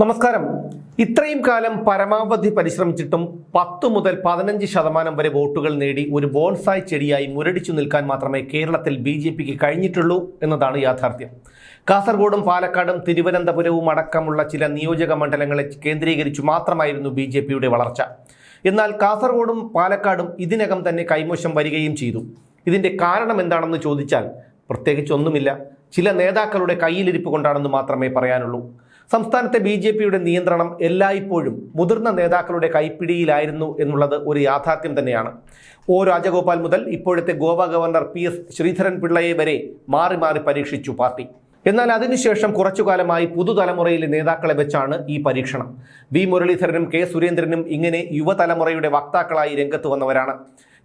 നമസ്കാരം. ഇത്രയും കാലം പരമാവധി പരിശ്രമിച്ചിട്ടും പത്ത് മുതൽ പതിനഞ്ച് ശതമാനം വരെ വോട്ടുകൾ നേടി ഒരു ബോൺസായ് ചെടിയായി മുരടിച്ചു നിൽക്കാൻ മാത്രമേ കേരളത്തിൽ ബി ജെ പിക്ക് കഴിഞ്ഞിട്ടുള്ളൂ എന്നതാണ് യാഥാർത്ഥ്യം. കാസർഗോഡും പാലക്കാടും തിരുവനന്തപുരവും അടക്കമുള്ള ചില നിയോജക മണ്ഡലങ്ങളെ കേന്ദ്രീകരിച്ചു മാത്രമായിരുന്നു ബി ജെ പിയുടെ വളർച്ച. എന്നാൽ കാസർഗോഡും പാലക്കാടും ഇതിനകം തന്നെ കൈമോശം വരികയും ചെയ്തു. ഇതിന്റെ കാരണം എന്താണെന്ന് ചോദിച്ചാൽ പ്രത്യേകിച്ച് ഒന്നുമില്ല. ചില നേതാക്കളുടെ കയ്യിലിരിപ്പ് കൊണ്ടാണെന്ന് മാത്രമേ പറയാനുള്ളൂ. സംസ്ഥാനത്തെ ബി ജെ പിയുടെ നിയന്ത്രണം എല്ലായ്പ്പോഴും മുതിർന്ന നേതാക്കളുടെ കൈപ്പിടിയിലായിരുന്നു എന്നുള്ളത് ഒരു യാഥാർത്ഥ്യം തന്നെയാണ്. ഒ രാജഗോപാൽ മുതൽ ഇപ്പോഴത്തെ Goa governor P S Sreedharan പിള്ളയെ വരെ മാറി മാറി പരീക്ഷിച്ചു പാർട്ടി. എന്നാൽ അതിനുശേഷം കുറച്ചുകാലമായി പുതുതലമുറയിലെ നേതാക്കളെ വെച്ചാണ് ഈ പരീക്ഷണം. വി മുരളീധരനും കെ സുരേന്ദ്രനും ഇങ്ങനെ യുവതലമുറയുടെ വക്താക്കളായി രംഗത്ത് വന്നവരാണ്.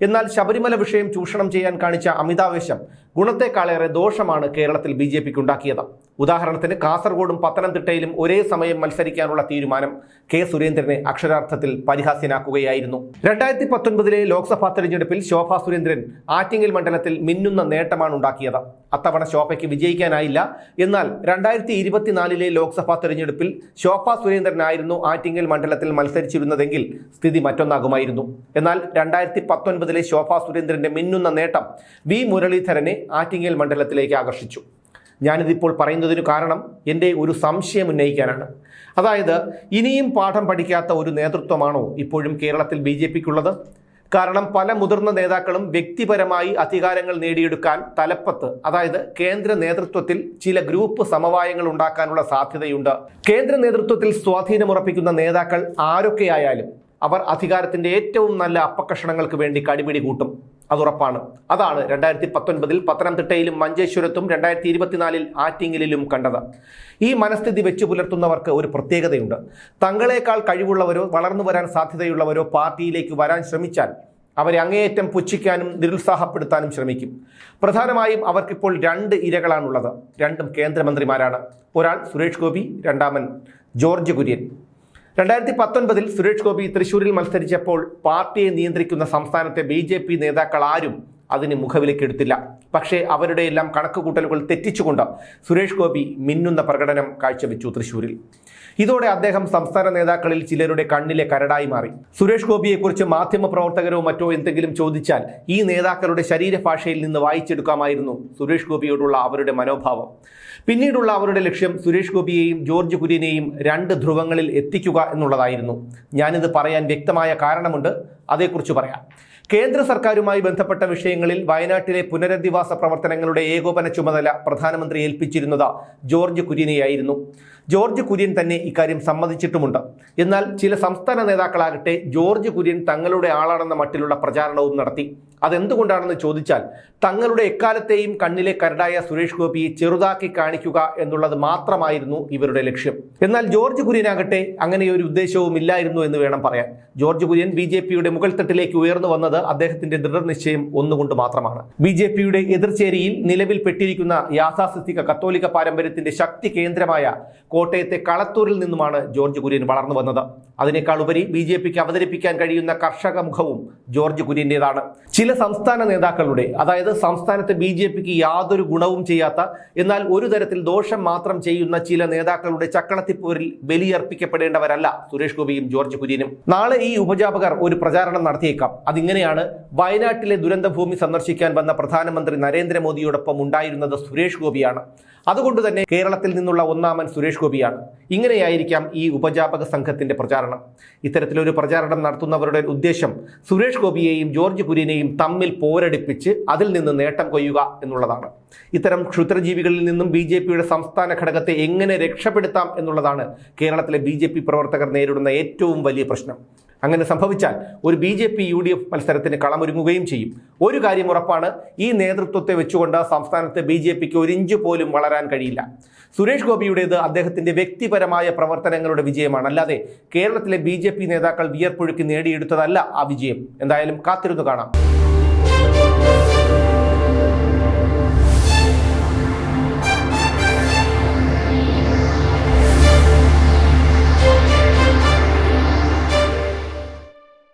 എന്നാൽ ശബരിമല വിഷയം ചൂഷണം ചെയ്യാൻ കാണിച്ച അമിതാവേശം ഗുണത്തെക്കാളേറെ ദോഷമാണ് കേരളത്തിൽ ബി ജെ പിക്ക് ഉണ്ടാക്കിയത് ഉദാഹരണത്തിന് കാസർഗോഡും പത്തനംതിട്ടയിലും ഒരേ സമയം മത്സരിക്കാനുള്ള തീരുമാനം കെ സുരേന്ദ്രനെ അക്ഷരാർത്ഥത്തിൽ പരിഹാസ്യനാക്കുകയായിരുന്നു. രണ്ടായിരത്തി പത്തൊൻപതിലെ ലോക്സഭാ തെരഞ്ഞെടുപ്പിൽ ശോഭാ സുരേന്ദ്രൻ ആറ്റിങ്ങൽ മണ്ഡലത്തിൽ മിന്നുന്ന നേട്ടമാണ് ഉണ്ടാക്കിയത് അത്തവണ ശോഭയ്ക്ക് വിജയിക്കാനായില്ല. എന്നാൽ രണ്ടായിരത്തി ഇരുപത്തിനാലിലെ ലോക്സഭാ തെരഞ്ഞെടുപ്പിൽ ശോഭാ സുരേന്ദ്രനായിരുന്നു ആറ്റിങ്ങൽ മണ്ഡലത്തിൽ മത്സരിച്ചിരുന്നതെങ്കിൽ സ്ഥിതി മറ്റൊന്നാകുമായിരുന്നു. എന്നാൽ രണ്ടായിരത്തി പത്തൊൻപതിലെ ശോഭാ സുരേന്ദ്രന്റെ മിന്നുന്ന നേട്ടം വി മുരളീധരനെ ആറ്റിങ്ങൽ മണ്ഡലത്തിലേക്ക് ആകർഷിച്ചു. ഞാനിതിപ്പോൾ പറയുന്നതിന് കാരണം എന്റെ ഒരു സംശയം ഉന്നയിക്കാനാണ്. അതായത് ഇനിയും പാഠം പഠിക്കാത്ത ഒരു നേതൃത്വമാണോ ഇപ്പോഴും കേരളത്തിൽ ബി ജെ പിക്കുള്ളത്? കാരണം പല മുതിർന്ന നേതാക്കളും വ്യക്തിപരമായി അധികാരങ്ങൾ നേടിയെടുക്കാൻ തലപ്പത്ത് അതായത് കേന്ദ്ര നേതൃത്വത്തിൽ ചില ഗ്രൂപ്പ് സമവായങ്ങൾ ഉണ്ടാക്കാനുള്ള സാധ്യതയുണ്ട്. കേന്ദ്ര നേതൃത്വത്തിൽ സ്വാധീനമുറപ്പിക്കുന്ന നേതാക്കൾ ആരൊക്കെയായാലും അവർ അധികാരത്തിന്റെ ഏറ്റവും നല്ല അപ്പക്കഷണങ്ങൾക്ക് വേണ്ടി കടിപിടി കൂട്ടും. അതുറപ്പാണ്. അതാണ് രണ്ടായിരത്തി പത്തൊൻപതിൽ പത്തനംതിട്ടയിലും മഞ്ചേശ്വരത്തും രണ്ടായിരത്തി ഇരുപത്തിനാലിൽ ആറ്റിങ്ങലിലും കണ്ടത്. ഈ മനസ്ഥിതി വെച്ചു പുലർത്തുന്നവർക്ക് ഒരു പ്രത്യേകതയുണ്ട്. തങ്ങളെക്കാൾ കഴിവുള്ളവരോ വളർന്നു വരാൻ സാധ്യതയുള്ളവരോ പാർട്ടിയിലേക്ക് വരാൻ ശ്രമിച്ചാൽ അവരെ അങ്ങേയറ്റം പുച്ഛിക്കാനും നിരുത്സാഹപ്പെടുത്താനും ശ്രമിക്കും. പ്രധാനമായും അവർക്കിപ്പോൾ രണ്ട് ഇരകളാണുള്ളത്. രണ്ടും കേന്ദ്രമന്ത്രിമാരാണ്. ഒരാൾ സുരേഷ് ഗോപി രണ്ടാമൻ ജോർജ് കുര്യൻ. രണ്ടായിരത്തി പത്തൊൻപതിൽ സുരേഷ് ഗോപി തൃശൂരിൽ മത്സരിച്ചപ്പോൾ പാർട്ടിയെ നിയന്ത്രിക്കുന്ന സംസ്ഥാനത്തെ ബി ജെ പി നേതാക്കൾ ആരും അതിന് മുഖവിലക്കെടുത്തില്ല. പക്ഷേ അവരുടെയെല്ലാം കണക്കുകൂട്ടലുകൾ തെറ്റിച്ചുകൊണ്ട് സുരേഷ് ഗോപി മിന്നുന്ന പ്രകടനം കാഴ്ചവെച്ചു തൃശൂരിൽ ഇതോടെ അദ്ദേഹം സംസ്ഥാന നേതാക്കളിൽ ചിലരുടെ കണ്ണിലെ കരടായി മാറി. സുരേഷ് ഗോപിയെക്കുറിച്ച് മാധ്യമപ്രവർത്തകരോ മറ്റോ എന്തെങ്കിലും ചോദിച്ചാൽ ഈ നേതാക്കളുടെ ശരീരഭാഷയിൽ നിന്ന് വായിച്ചെടുക്കാമായിരുന്നു സുരേഷ് ഗോപിയോടുള്ള അവരുടെ മനോഭാവം. പിന്നീടുള്ള അവരുടെ ലക്ഷ്യം സുരേഷ് ഗോപിയെയും ജോർജ് കുര്യനെയും രണ്ട് ധ്രുവങ്ങളിൽ എത്തിക്കുക എന്നുള്ളതായിരുന്നു. ഞാനിത് പറയാൻ വ്യക്തമായ കാരണമുണ്ട് അതേക്കുറിച്ച് പറയാം. കേന്ദ്ര സർക്കാരുമായി ബന്ധപ്പെട്ട വിഷയങ്ങളിൽ വയനാട്ടിലെ പുനരധിവാസ പ്രവർത്തനങ്ങളുടെ ഏകോപന ചുമതല പ്രധാനമന്ത്രി ഏൽപ്പിച്ചിരുന്നത് ജോർജ് കുര്യനെയായിരുന്നു. ജോർജ് കുര്യൻ തന്നെ ഇക്കാര്യം സമ്മതിച്ചിട്ടുമുണ്ട്. എന്നാൽ ചില സംസ്ഥാന നേതാക്കളാകട്ടെ ജോർജ് കുര്യൻ തങ്ങളുടെ ആളാണെന്ന മട്ടിലുള്ള പ്രചാരണവും നടത്തി. അതെന്തുകൊണ്ടാണെന്ന് ചോദിച്ചാൽ തങ്ങളുടെ എക്കാലത്തെയും കണ്ണിലെ കരടായ സുരേഷ് ഗോപിയെ ചെറുതാക്കി കാണിക്കുക എന്നുള്ളത് മാത്രമായിരുന്നു ഇവരുടെ ലക്ഷ്യം. എന്നാൽ ജോർജ് കുര്യനാകട്ടെ അങ്ങനെ ഒരു ഉദ്ദേശവും ഇല്ലായിരുന്നു എന്ന് വേണം പറയാൻ. ജോർജ് കുര്യൻ ബി ജെ പിയുടെ മുകൾ തട്ടിലേക്ക് ഉയർന്നു വന്നത് അദ്ദേഹത്തിന്റെ ദൃഢനിശ്ചയം ഒന്നുകൊണ്ട് മാത്രമാണ്. ബി ജെ പിയുടെ എതിർചേരിയിൽ നിലവിൽ പെട്ടിരിക്കുന്ന യാഥാസ്ഥിതിക കത്തോലിക പാരമ്പര്യത്തിന്റെ ശക്തി കേന്ദ്രമായ കോട്ടയത്തെ കളത്തൂരിൽ നിന്നുമാണ് ജോർജ് കുര്യൻ വളർന്നു വന്നത്. അതിനേക്കാൾ ഉപരി ബി ജെ പിക്ക് അവതരിപ്പിക്കാൻ കഴിയുന്ന കർഷക മുഖവും ജോർജ് കുര്യന്റേതാണ്. ചില സംസ്ഥാന നേതാക്കളുടെ അതായത് സംസ്ഥാനത്തെ ബി ജെ പിക്ക് യാതൊരു ഗുണവും ചെയ്യാത്ത എന്നാൽ ഒരു തരത്തിൽ ദോഷം മാത്രം ചെയ്യുന്ന ചില നേതാക്കളുടെ ചക്കളത്തിപ്പോരിൽ ബലിയർപ്പിക്കപ്പെടേണ്ടവരല്ല സുരേഷ് ഗോപിയും ജോർജ് കുര്യനും. നാളെ ഈ ഉപജാപകർ ഒരു പ്രചാരണം നടത്തിയേക്കാം. അതിങ്ങനെയാണ് വയനാട്ടിലെ ദുരന്തഭൂമി സന്ദർശിക്കാൻ വന്ന പ്രധാനമന്ത്രി നരേന്ദ്രമോദിയോടൊപ്പം ഉണ്ടായിരുന്നത് സുരേഷ് ഗോപിയാണ്. അതുകൊണ്ട് തന്നെ കേരളത്തിൽ നിന്നുള്ള ഒന്നാമൻ സുരേഷ് ഗോപിയാണ്. ഇങ്ങനെയായിരിക്കാം ഈ ഉപജാപക സംഘത്തിന്റെ പ്രചാരണം. ഇത്തരത്തിലൊരു പ്രചാരണം നടത്തുന്നവരുടെ ഉദ്ദേശം സുരേഷ് ഗോപിയെയും ജോർജ് കുര്യനെയും തമ്മിൽ പോരടിപ്പിച്ച് അതിൽ നിന്ന് നേട്ടം കൊയ്യുക എന്നുള്ളതാണ്. ഇത്തരം ക്ഷുദ്രജീവികളിൽ നിന്നും ബി ജെ പിയുടെ സംസ്ഥാന ഘടകത്തെ എങ്ങനെ രക്ഷപ്പെടുത്താം എന്നുള്ളതാണ് കേരളത്തിലെ ബി ജെ പി പ്രവർത്തകർ നേരിടുന്ന ഏറ്റവും വലിയ പ്രശ്നം. അങ്ങനെ സംഭവിച്ചാൽ ഒരു B J P U D F മത്സരത്തിന് കളമൊരുങ്ങുകയും ചെയ്യും. ഒരു കാര്യം ഉറപ്പാണ് ഈ നേതൃത്വത്തെ വെച്ചുകൊണ്ട് സംസ്ഥാനത്ത് ബി ജെ പിക്ക് ഒരു ഇഞ്ച് പോലും വളരാൻ കഴിയില്ല. സുരേഷ് ഗോപിയുടേത് അദ്ദേഹത്തിന്റെ വ്യക്തിപരമായ പ്രവർത്തനങ്ങളുടെ വിജയമാണ്. അല്ലാതെ കേരളത്തിലെ ബി നേതാക്കൾ വിയർപ്പൊഴുക്കി നേടിയെടുത്തതല്ല ആ വിജയം. എന്തായാലും കാത്തിരുന്നു കാണാം.